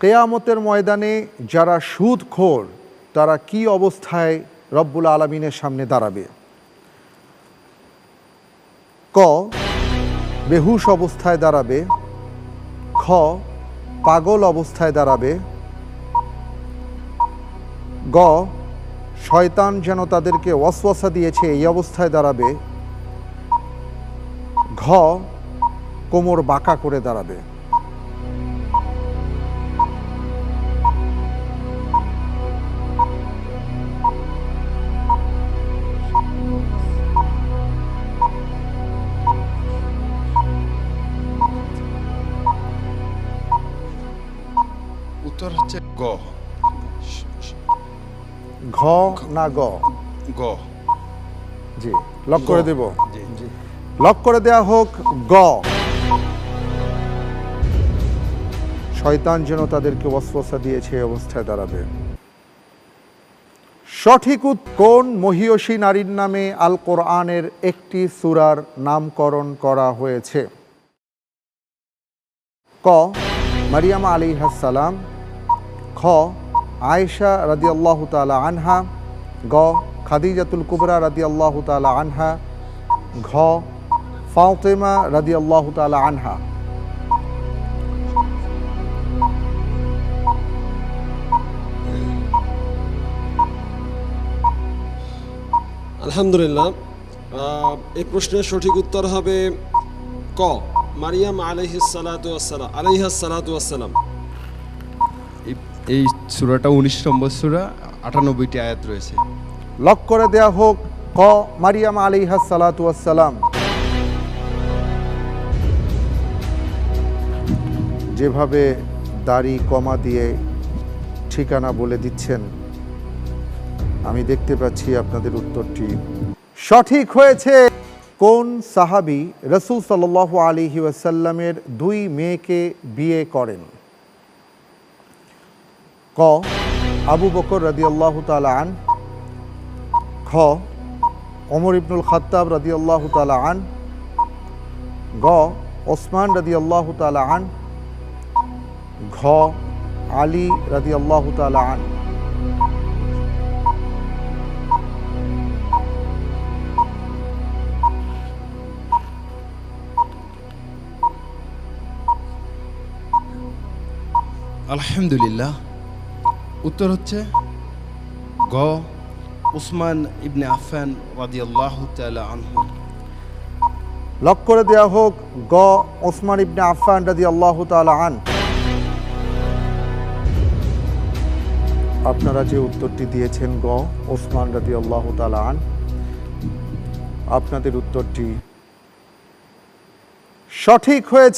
কেয়ামতের ময়দানে যারা সুদখোর, তারা কি অবস্থায় রব্বুল আলমিনের সামনে দাঁড়াবে? ক, বেহুশ অবস্থায় দাঁড়াবে। খ, পাগল অবস্থায় দাঁড়াবে। গ, শয়তান যেন তাদেরকে ওয়াসওয়াসা দিয়েছে, এই অবস্থায় দাঁড়াবে। ঘ, কোমর বাঁকা করে দাঁড়াবে। উত্তর হচ্ছে গ। ঘ না গ? গ। জি লক করে দেব। জি লক করে দেয়া হোক গ। শয়তান যেন তাদেরকে ওয়াসওয়াসা দিয়েছে এই অবস্থায় দাঁড়াবে। সঠিক কোন মহিয়সী নারীর নামে আল কোরআনের একটি সুরার নামকরণ করা হয়েছে? ক মারিয়ামা আলী সালাম খ, আয়েশা রাদিয়াল্লাহু তাআলা আনহা, গ, খাদিজাতুল কুবরা রাদিয়াল্লাহু তাআলা আনহা, ঘ, ফাতেমা রাদিয়াল্লাহু তাআলা আনহা। আলহামদুলিল্লাহ এই প্রশ্নের সঠিক উত্তর হবে ক, মারিয়াম আলাইহিসালাম আলাইহাসালাম এই- সুরাটা উনিশ নম্বর সুরা, আটানব্বইটি আয়াত রয়েছে। লক করে দেয়া হোক, ক, মারিয়াম আলাইহা সালাতু ওয়াসসালাম যেভাবে দাড়ি কমা দিয়ে ঠিকানা বলে দিচ্ছেন, আমি দেখতে পাচ্ছি আপনাদের উত্তরটি। সঠিক হয়েছে। কোন সাহাবি রসুল সাল আলিহি ওয়াসাল্লামের দুই মেয়েকে বিয়ে করেন? ক, আবু বকর রাদিয়াল্লাহু তাআলা আন, খ, ওমর ইবনুল খাত্তাব রাদি আল্লাহ তালা আন, গ, ওসমান রাদি আল্লাহ তালা আন, ঘ, আলী রাদি আল্লাহ তালা আন। আলহামদুলিল্লাহ। উত্তর হচ্ছে গ, উসমান ইবনে আফান রাদিয়াল্লাহু তাআলা আনহু। লক করে দেয়া হোক, গ ওসমান ইবনে আফফান রাদি আল্লাহ তালা আন। আপনারা যে উত্তরটি দিয়েছেন, গ ওসমান রাদি আল্লাহ তালা আন, আপনাদের উত্তরটি সঠিক হয়েছে।